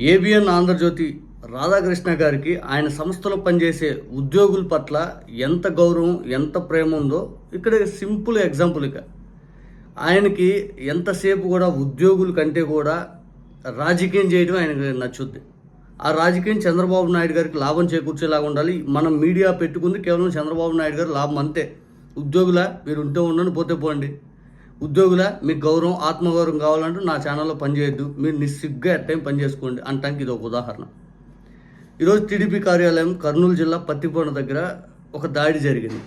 ABN Andhra Jyothi Radhakrishna గారికి ఆయన సంస్థలో పనిచేసే ఉద్యోగుల పట్ల ఎంత గౌరవం ఎంత ప్రేమ ఉందో ఇక్కడ సింపుల్ ఎగ్జాంపుల్ ఇక. ఆయనకి ఎంతసేపు కూడా ఉద్యోగుల కంటే కూడా రాజకీయం చేయడం ఆయనకి నచ్చుద్ది. ఆ రాజకీయం చంద్రబాబు నాయుడు గారికి లాభం చేకూర్చేలాగా ఉండాలి. మనం మీడియా పెట్టుకుంది కేవలం చంద్రబాబు నాయుడు గారు లాభం అంతే. ఉద్యోగుల మీరు ఉంటే ఉండండి పోతే పోండి. ఉద్యోగుల మీకు గౌరవం ఆత్మగౌరవం కావాలంటే నా ఛానల్లో పనిచేయద్దు. మీరు నిస్సిగ్గా ఎట్ టైం పని చేసుకోండి అంటానికి ఇది ఒక ఉదాహరణ. ఈరోజు టీడీపీ కార్యాలయం కర్నూలు జిల్లా పత్తికొండ దగ్గర ఒక దాడి జరిగింది.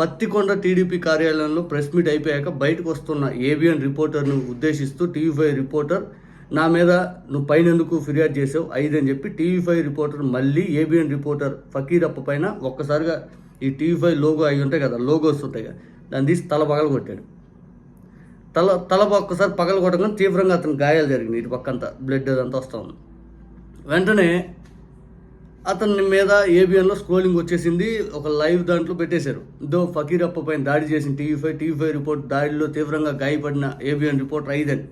పత్తికొండ టీడీపీ కార్యాలయంలో ప్రెస్ మీట్ అయిపోయాక బయటకు వస్తున్న ఏబిఎన్ రిపోర్టర్ను ఉద్దేశిస్తూ టీవీ ఫైవ్ రిపోర్టర్ నా మీద నువ్వు పైన ఎందుకు ఫిర్యాదు చేసావు? ఐదని చెప్పి టీవీ ఫైవ్ రిపోర్టర్ మళ్ళీ ఏబిఎన్ రిపోర్టర్ ఫకీరప్ప పైన ఒక్కసారిగా ఈ టీవీ ఫైవ్ లోగో అయి ఉంటాయి కదా లోగోస్ ఉంటాయి కదా దాన్ని తీసి తల పగల కొట్టాడు తల తల ఒక్కసారి పగల కొట్టగానే తీవ్రంగా అతను గాయాలు జరిగినాయి. ఇటు పక్కంతా బ్లడ్ అదంతా వస్తూ ఉంది. వెంటనే అతని మీద ఏబిఎన్లో స్క్రోలింగ్ వచ్చేసింది. ఒక లైవ్ దాంట్లో పెట్టేశారు. దో ఫకీరప్ప పైన దాడి చేసిన TV five TV five report దాడిలో తీవ్రంగా గాయపడిన ఏబిఎన్ రిపోర్ట్ ఐదని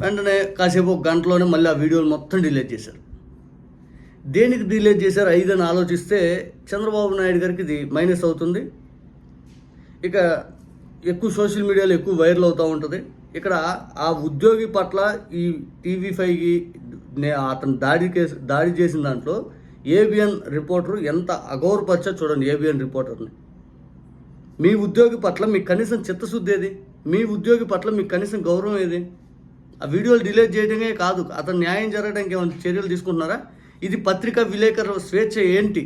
వెంటనే కాసేపు ఒక గంటలోనే మళ్ళీ ఆ వీడియోలు మొత్తం డిలీట్ చేశారు. దేనికి డిలీట్ చేశారు ఐదని ఆలోచిస్తే చంద్రబాబు నాయుడు గారికి ఇది మైనస్ అవుతుంది. ఇక ఎక్కువ సోషల్ మీడియాలో ఎక్కువ వైరల్ అవుతూ ఉంటుంది. ఇక్కడ ఆ ఉద్యోగి పట్ల ఈ టీవీ ఫైవ్కి అతను దాడి కేసు దాడి చేసిన దాంట్లో ఏబిఎన్ రిపోర్టర్ ఎంత అగౌరపరిచో చూడండి ఏబిఎన్ రిపోర్టర్ని. మీ ఉద్యోగి పట్ల మీకు కనీసం చిత్తశుద్ధి ఏది? మీ ఉద్యోగి పట్ల మీకు కనీసం గౌరవం ఏది? ఆ వీడియోలు డిలీట్ చేయడమే కాదు అతను న్యాయం జరగడానికి ఏమైనా చర్యలు తీసుకుంటున్నారా? ఇది పత్రికా విలేకరుల స్వేచ్ఛ ఏంటి?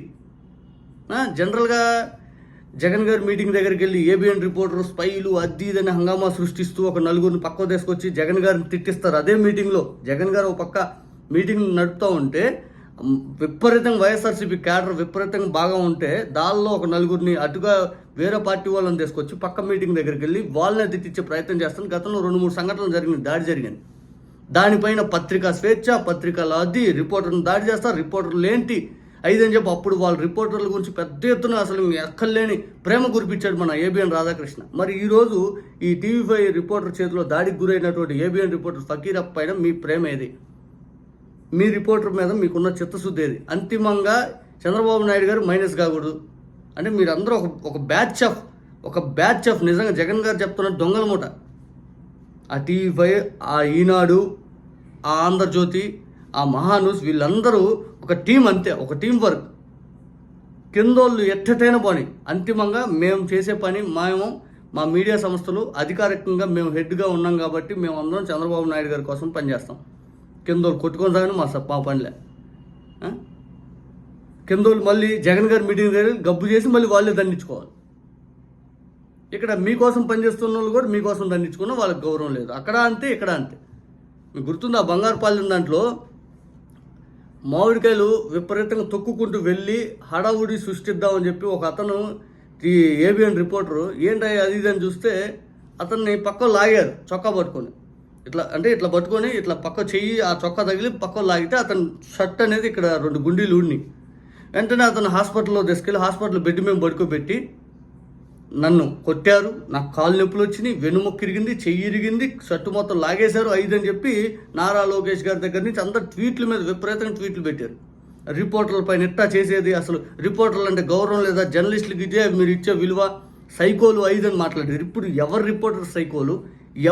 జనరల్గా జగన్ గారు మీటింగ్ దగ్గరికి వెళ్ళి ఏబిఎన్ రిపోర్టర్ స్పైలు అది ఇదని హంగామా సృష్టిస్తూ ఒక నలుగురిని పక్క తీసుకొచ్చి జగన్ గారిని తిట్టిస్తారు. అదే మీటింగ్లో జగన్ గారు ఒక పక్క మీటింగ్ నడుపుతూ ఉంటే విపరీతంగా వైఎస్ఆర్సీపీ క్యాడర్ విపరీతంగా బాగా ఉంటే దానిలో ఒక నలుగురిని అటుగా వేరే పార్టీ వాళ్ళని తీసుకొచ్చి పక్క మీటింగ్ దగ్గరికి వెళ్ళి వాళ్ళని తిట్టించే ప్రయత్నం చేస్తాను. గతంలో రెండు మూడు సంఘటనలు జరిగింది దాడి జరిగింది దానిపైన పత్రికా స్వేచ్ఛ పత్రికల అది రిపోర్టర్ని దాడి చేస్తారు. రిపోర్టర్లు ఏంటి? ఐదని చెప్పి అప్పుడు వాళ్ళ రిపోర్టర్ల గురించి పెద్ద ఎత్తున అసలు ఎక్కర్లేని ప్రేమ కురిపించాడు మన ఏబిఎన్ రాధాకృష్ణ. మరి ఈరోజు ఈ టీవీ ఫైవ్ రిపోర్టర్ చేతిలో దాడికి గురైనటువంటి ఏబిఎన్ రిపోర్టర్ ఫకీరప్ పైన మీ ప్రేమ ఏది? మీ రిపోర్టర్ మీద మీకున్న చిత్తశుద్ధి ఏది? అంతిమంగా చంద్రబాబు నాయుడు గారు మైనస్ కాకూడదు. అంటే మీరందరూ ఒక ఒక బ్యాచ్ ఆఫ్ ఒక బ్యాచ్ ఆఫ్ నిజంగా జగన్ గారు చెప్తున్న దొంగల మూట. ఆ టీవీ ఫైవ్ ఆ ఈనాడు ఆ ఆంధ్రజ్యోతి ఆ మహాన్యూస్ వీళ్ళందరూ ఒక టీం అంతే ఒక టీం వర్క్. కిందోళ్ళు ఎట్టటైన పని అంతిమంగా మేము చేసే పని మేము మా మీడియా సంస్థలు అధికారికంగా మేము హెడ్గా ఉన్నాం కాబట్టి మేము అందరం చంద్రబాబు నాయుడు గారి కోసం పనిచేస్తాం కిందోళ్ళు కొట్టుకొని సాగని మా మా పనిలే. కిందోళ్ళు మళ్ళీ జగన్ గారి మీటింగ్ దగ్గర గబ్బు చేసి మళ్ళీ వాళ్ళే దండించుకోవాలి. ఇక్కడ మీకోసం పనిచేస్తున్న వాళ్ళు కూడా మీకోసం దండించుకున్న వాళ్ళకి గౌరవం లేదు. అక్కడ అంతే ఇక్కడ అంతే. మీకు గుర్తుంది? ఆ బంగారుపాలెం దాంట్లో మామిడికాయలు విపరీతంగా తొక్కుకుంటూ వెళ్ళి హడావుడి సృష్టిద్దామని చెప్పి ఒక అతను ఈ ఏబిఎన్ రిపోర్టరు ఏంటి అది ఇది అని చూస్తే అతన్ని పక్క లాగారు చొక్కా పట్టుకొని. ఇట్లా అంటే ఇట్లా పట్టుకొని ఇట్లా పక్క చెయ్యి ఆ చొక్కా తగిలి పక్క లాగితే అతను షర్ట్ అనేది ఇక్కడ రెండు గుండీలు ఉన్నాయి వెంటనే అతను హాస్పిటల్లో తీసుకెళ్ళి హాస్పిటల్ బెడ్ మేము పడుకోబెట్టి నన్ను కొట్టారు నాకు కాలు నొప్పులు వచ్చినాయి వెనుముక్ ఇరిగింది చెయ్యి ఇరిగింది షర్టు మొత్తం లాగేశారు ఐదు అని చెప్పి నారా లోకేష్ గారి దగ్గర నుంచి అందరు ట్వీట్ల మీద విపరీతంగా ట్వీట్లు పెట్టారు. రిపోర్టర్ల పైన ఎట్టా చేసేది? అసలు రిపోర్టర్లు అంటే గౌరవం లేదా? జర్నలిస్టులకు ఇదే మీరు ఇచ్చే విలువ? సైకోలు ఐదు అని మాట్లాడారు ఇప్పుడు ఎవరు రిపోర్టర్ సైకోలు?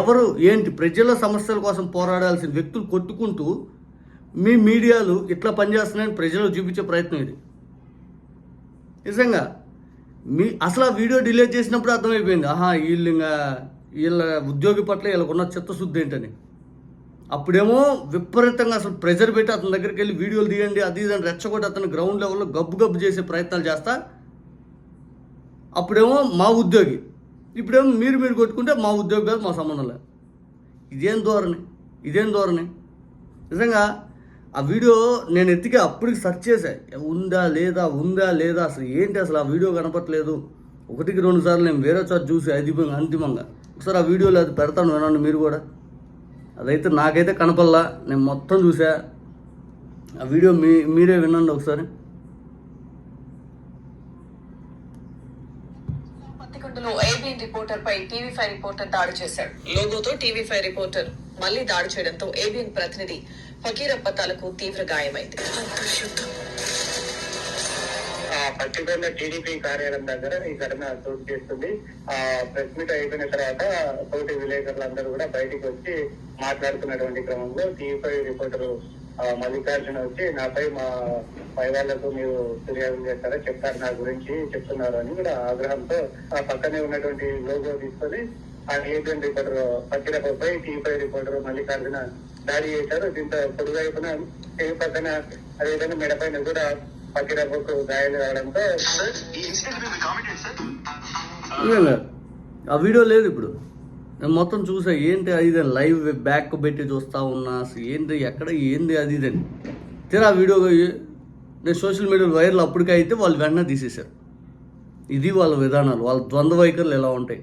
ఎవరు ఏంటి? ప్రజల సమస్యల కోసం పోరాడాల్సిన వ్యక్తులు కొట్టుకుంటూ మీ మీడియాలు ఇట్లా పనిచేస్తున్నాయని ప్రజలు చూపించే ప్రయత్నం ఇది. నిజంగా మీ అసలు ఆ వీడియో డిలీట్ చేసినప్పుడు అర్థమైపోయింది. ఆహా వీళ్ళు ఇంకా వీళ్ళ ఉద్యోగి పట్ల వీళ్ళకున్న చిత్తశుద్ధి ఏంటని. అప్పుడేమో విపరీతంగా అసలు ప్రెజర్ పెట్టి అతని దగ్గరికి వెళ్ళి వీడియోలు తీయండి అది ఇది అని రెచ్చగొట్టి అతను గ్రౌండ్ లెవెల్లో గబ్బు గబ్బు చేసే ప్రయత్నాలు చేస్తా. అప్పుడేమో మా ఉద్యోగి. ఇప్పుడేమో మీరు మీరు కొట్టుకుంటే మా ఉద్యోగి కాదు మా సంబంధం లేదు. ఇదేం ధోరణి? ఇదేం ధోరణి? నిజంగా ఆ వీడియో నేను ఎత్తికి అప్పటికి సెర్చ్ చేశా. ఉందా లేదా ఉందా లేదా అసలు ఏంటి అసలు ఆ వీడియో కనపట్లేదు ఒకటికి రెండు సార్లు నేను వేరే చోట చూసి అది అంతిమంగా. ఒకసారి ఆ వీడియోలో అది పెడతాను వినండి మీరు కూడా. అదైతే నాకైతే కనపల్లా నేను మొత్తం చూసా ఆ వీడియో మీ మీరే వినండి ఒకసారి. ఏబిఎన్ రిపోర్టర్ పై టీవీ ఫైవ్ రిపోర్టర్ దాడి చేశాడు. లోగోతో టీవీ ఫైవ్ రిపోర్టర్ మళ్ళీ దాడి చేయడంతో ఏబిఎన్ ప్రతినిధి ఫకీరప్ప తలకు తీవ్ర గాయమైంది. ఆ టీడీపీ కార్యాలయం దగ్గర ఈ ఘటన చోటు చేస్తుంది ఆ ప్రెస్ మీట్ అయిపోయిన తర్వాత తోటి విలేకరులందరూ కూడా బయటికి వచ్చి మాట్లాడుతున్నటువంటి క్రమంలో టీవీ రిపోర్టర్ ఆ, మల్లికార్జున వచ్చి నాపై మా పై వాళ్ళకు మీరు ఫిర్యాదు చేస్తారా చెప్తారు నా గురించి చెప్తున్నారు అని కూడా ఆగ్రహంతో ఆ పక్కనే ఉన్నటువంటి లోగో తీసుకొని ఆ ఏబిఎన్ రిపోర్టర్ పత్తిరపై టీవీ రిపోర్టర్ మల్లికార్జున దాడి చేశారు. దీంతో పొడుగైపున చెవి పక్కన అదేవిధంగా మెడపైన కూడా పత్తిరపకు గాయాలు రావడంతో ఆ వీడియో లేదు ఇప్పుడు. నేను మొత్తం చూసా ఏంటి అది లైవ్ బ్యాక్ పెట్టి చూస్తా ఉన్నా ఏంటి ఎక్కడ ఏంది అది ఇది అని. తీరా ఆ వీడియో నేను సోషల్ మీడియాలో వైరల్ అప్పటికే అయితే వాళ్ళు వెంటనే తీసేశారు. ఇది వాళ్ళ విధానాలు వాళ్ళ ద్వంద్వ వైఖరులు ఎలా ఉంటాయి.